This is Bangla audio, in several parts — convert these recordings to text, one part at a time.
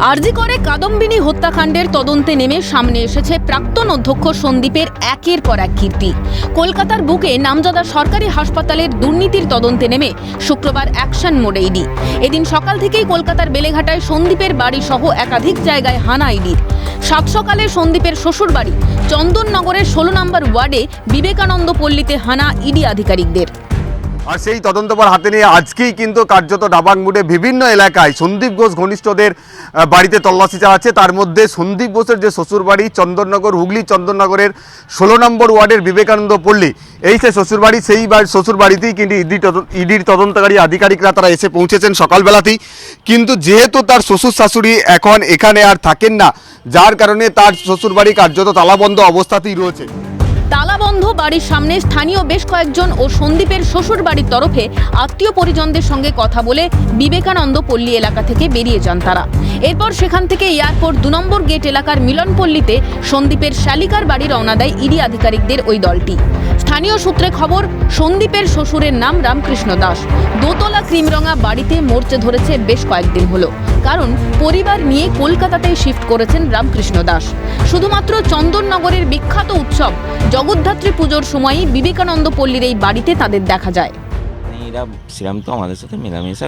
আরজি করে কাদম্বিনী হত্যাকাণ্ডের তদন্তে নেমে সামনে এসেছে প্রাক্তন অধ্যক্ষ সন্দীপের একের পর এক কীর্তি। কলকাতার বুকে নামজাদা সরকারি হাসপাতালের দুর্নীতির তদন্তে নেমে শুক্রবার অ্যাকশন মোডে ইডি। এদিন সকাল থেকেই কলকাতার বেলেঘাটায় সন্দীপের বাড়ি সহ একাধিক জায়গায় হানা ইডির সাত সকালে সন্দীপের শ্বশুর বাড়ি চন্দননগরের ষোলো নম্বর ওয়ার্ডে বিবেকানন্দ পল্লীতে হানা ইডি আধিকারিকদের। আর সেই তদন্তভার হাতে নিয়ে আজকেই কিন্তু কার্যত ডাবাংমুড়ে বিভিন্ন এলাকায় সন্দীপ ঘোষ ঘনিষ্ঠদের বাড়িতে তল্লাশি চালাচ্ছে। তার মধ্যে সন্দীপ ঘোষের যে শ্বশুরবাড়ি, চন্দননগর, হুগলি, চন্দননগরের ষোলো নম্বর ওয়ার্ডের বিবেকানন্দ পল্লী, এই সে শ্বশুরবাড়ি, সেই বাড়ি শ্বশুরবাড়িতেই কিন্তু ইডি ইডির তদন্তকারী আধিকারিকরা তারা এসে পৌঁছেছেন সকালবেলাতেই। কিন্তু যেহেতু তার শ্বশুর শাশুড়ি এখন এখানে আর থাকেন না, যার কারণে তার শ্বশুরবাড়ি কার্যত তালাবন্ধ অবস্থাতেই রয়েছে। তালাবন্ধ বাড়ির সামনে স্থানীয় বেশ কয়েকজন ও সন্দীপের শ্বশুর বাড়ির তরফে আত্মীয় পরিজনদের সঙ্গে কথা বলে বিবেকানন্দ পল্লী এলাকা থেকে বেরিয়ে যান তারা। এরপর সেখান থেকে এয়ারপোর্ট দু নম্বর গেট এলাকার মিলনপল্লীতে সন্দীপের শালিকার বাড়ি রওনা দেয় ইডি আধিকারিকদের ওই দলটি। স্থানীয় সূত্রে খবর, সন্দীপের শ্বশুরের নাম রামকৃষ্ণ দাস। দোতলা ক্রিমরঙা বাড়িতে মোর্চে ধরেছে বেশ কয়েকদিন হলো। কারণ পরিবার নিয়ে কলকাতাতে শিফট করেছেন রামকৃষ্ণ দাস। শুধুমাত্র চন্দননগরের বিখ্যাত উৎসব, জগদ্ধাত্রী পুজোর সময়ই বিবেকানন্দ পল্লীর এই বাড়িতে তাদের দেখা যায়। মানে এরা সেরকম তো আমাদের সাথে মেলামেশা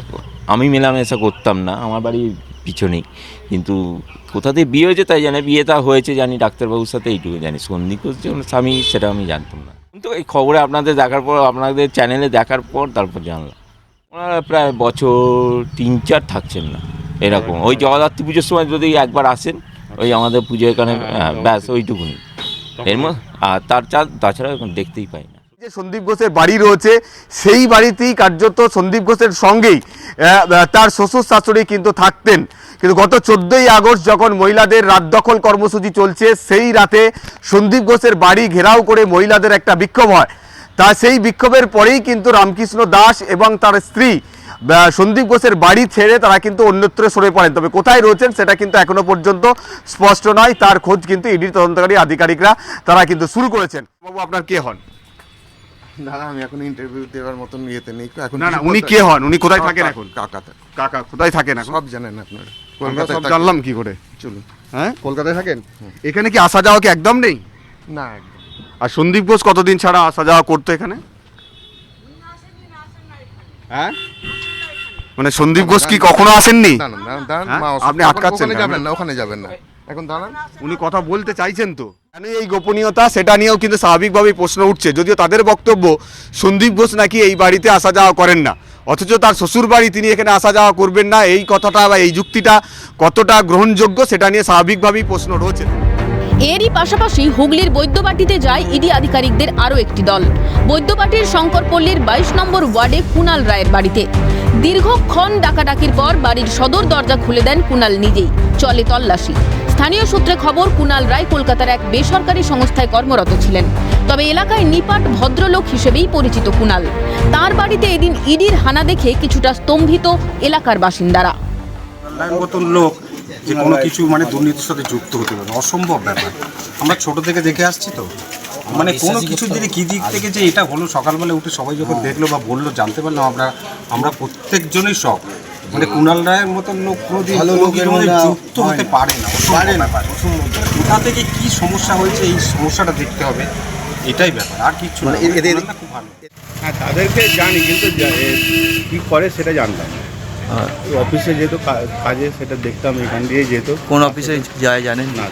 আমি মেলামেশা করতাম না, আমার বাড়ি পিছনেই। কিন্তু কোথা থেকে বিয়ে হয়েছে তাই জানি বিয়েটা হয়েছে জানি, ডাক্তারবাবুর সাথে এইটুকু জানি। সন্দীপ যে স্বামী, সেটা আমি জানতাম না। কিন্তু এই খবরে আপনাদের দেখার পর, আপনাদের চ্যানেলে দেখার পর তারপর জানলাম। ওনারা প্রায় বছর তিন চার থাকছেন না। এরকম। ওই জগদ্ধাত্রী পুজোর সময় যদি একবার আসেন ওই আমাদের পুজো এখানে হ্যাঁ, ব্যাস ওইটুকুনি। এর মধ্যে আর তার চা- তাছাড়া দেখতেই পাই না। যে সন্দীপ ঘোষের বাড়ি রয়েছে সেই বাড়িতেই কার্যত সন্দীপ ঘোষের সঙ্গেই তার শ্বশুর শাশুড়ি কিন্তু থাকতেন। কিন্তু গত চোদ্দই আগস্ট যখন মহিলাদের রাত দখল কর্মসূচি চলছে সেই রাতে সন্দীপ ঘোষের বাড়ি ঘেরাও করে মহিলাদের একটা বিক্ষোভ হয়। তা সেই বিক্ষোভের পরেই কিন্তু রামকৃষ্ণ দাস এবং তার স্ত্রী সন্দীপ ঘোষের বাড়ি ছেড়ে তারা কিন্তু অন্যত্র সরে পড়েন। তবে কোথায় রয়েছেন সেটা কিন্তু এখনও পর্যন্ত স্পষ্ট নয়। তার খোঁজ কিন্তু ইডির তদন্তকারী আধিকারিকরা তারা কিন্তু শুরু করেছেন। বাবু আপনার কে হন? দাদা আমি এখন ইন্টারভিউ দেওয়ার মতন ইয়েতে নেই। এখন না না উনি কে হন? উনি কোথায় থাকেন এখন? কাকাতে কাকা কোথায় থাকেন এখন? সব জানেন আপনারা। সব জানলাম কি করে। চলুন। হ্যাঁ? কলকাতায় থাকেন? এখানে কি আসা যাওয়া কি একদম নেই? না একদম। আর সন্দীপ ঘোষ কতদিন ছাড়া আসা যাওয়া করতো এখানে? হ্যাঁ? মানে সন্দীপ ঘোষ কি কখনো আসেননি? হ্যাঁ? আপনি আটকাচ্ছেন যাবেন না ওখানে যাবেন না। এখন দাঁড়ান। উনি কথা বলতে চাইছেন তো। কেন এই গোপনীয়তা সেটা নিয়েও কিন্তু স্বাভাবিকভাবেই প্রশ্ন উঠছে। যদিও তাদের বক্তব্য সন্দীপ ঘোষ নাকি এই বাড়িতে আসা যাওয়া করেন না। অথচ তার শ্বশুর বাড়ি তিনি এখানে আসা যাওয়া করবেন না। এই কথাটা বা এই যুক্তিটা কতটা গ্রহণযোগ্য সেটা নিয়ে স্বাভাবিকভাবেই প্রশ্ন রয়েছে। এরই পাশাপাশি হুগলির বৈদ্যবাটিতে যায় ইডি আধিকারিকদের আরও একটি দল। বৈদ্যবাটির শঙ্করপল্লীর বাইশ নম্বর ওয়ার্ডে কুনাল রায়ের বাড়িতে। দীর্ঘক্ষণ ডাকাডাকির পর বাড়ির সদর দরজা খুলে দেন কুনাল নিজেই। চলে তল্লাশি। স্থানীয় সূত্রে খবর, কুনাল রায় কলকাতার এক বেসরকারি সংস্থায় কর্মরত ছিলেন। তবে এলাকায় নিপাট ভদ্রলোক হিসেবেই পরিচিত কুনাল। তার বাড়িতে এদিন ইডির হানা দেখে কিছুটা স্তম্ভিত এলাকার বাসিন্দারা। লোক যে কোনো কিছু মানে দুর্নীতির সাথে যুক্ত হতে পারে অসম্ভব ব্যাপার। আমরা ছোট থেকে দেখে আসছি তো। মানে কোনো কিছু দিকে কি দিক থেকে যে এটা হলো সকালবেলা উঠে সবাই যখন দেখল বা বলল জানতে পারলাম আমরা আমরা প্রত্যেকজনই সব মানে কুণাল রায়ের মতন লোক কোনোদিন কোনো কিছুর মধ্যে যুক্ত হতে পারে না। কোথা থেকে কি সমস্যা হয়েছে এই সমস্যাটা দেখতে হবে। এটাই ব্যাপার। আর কিছু মানে এদের খুব ভালো। হ্যাঁ তাদেরকে জানি কিন্তু যা- কি করে সেটা জানতাম অফিসে যেত কাজে সেটা দেখতাম এখান দিয়ে যেত কোন অফিসে যায় জানেন না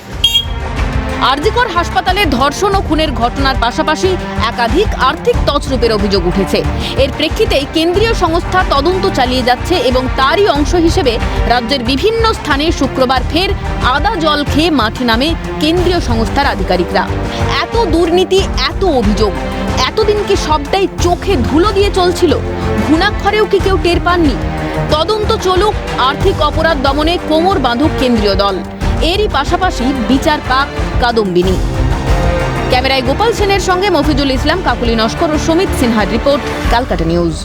আরজিকর হাসপাতালে ধর্ষণ ও খুনের ঘটনার পাশাপাশি একাধিক আর্থিক তছরূপের অভিযোগ উঠেছে। এর প্রেক্ষিতে কেন্দ্রীয় সংস্থা তদন্ত চালিয়ে যাচ্ছে এবং তারই অংশ হিসেবে রাজ্যের বিভিন্ন স্থানে শুক্রবার ফের আদা জল খেয়ে মাঠে নামে কেন্দ্রীয় সংস্থার আধিকারিকরা। এত দুর্নীতি এত অভিযোগ এতদিন কি সবটাই চোখে ধুলো দিয়ে চলছিল? ঘুণাক্ষরেও কি কেউ টের পাননি? তদন্ত চলুক, আর্থিক অপরাধ দমনে কোমর বাঁধুক কেন্দ্রীয় দল। এরই পাশাপাশি বিচার পাক কাদম্বিনী। ক্যামেরায় গোপাল সেনের সঙ্গে মফিজুল ইসলাম, কাকুলি নস্কর ও সুমিত সিনহার রিপোর্ট ক্যালকাটা নিউজ।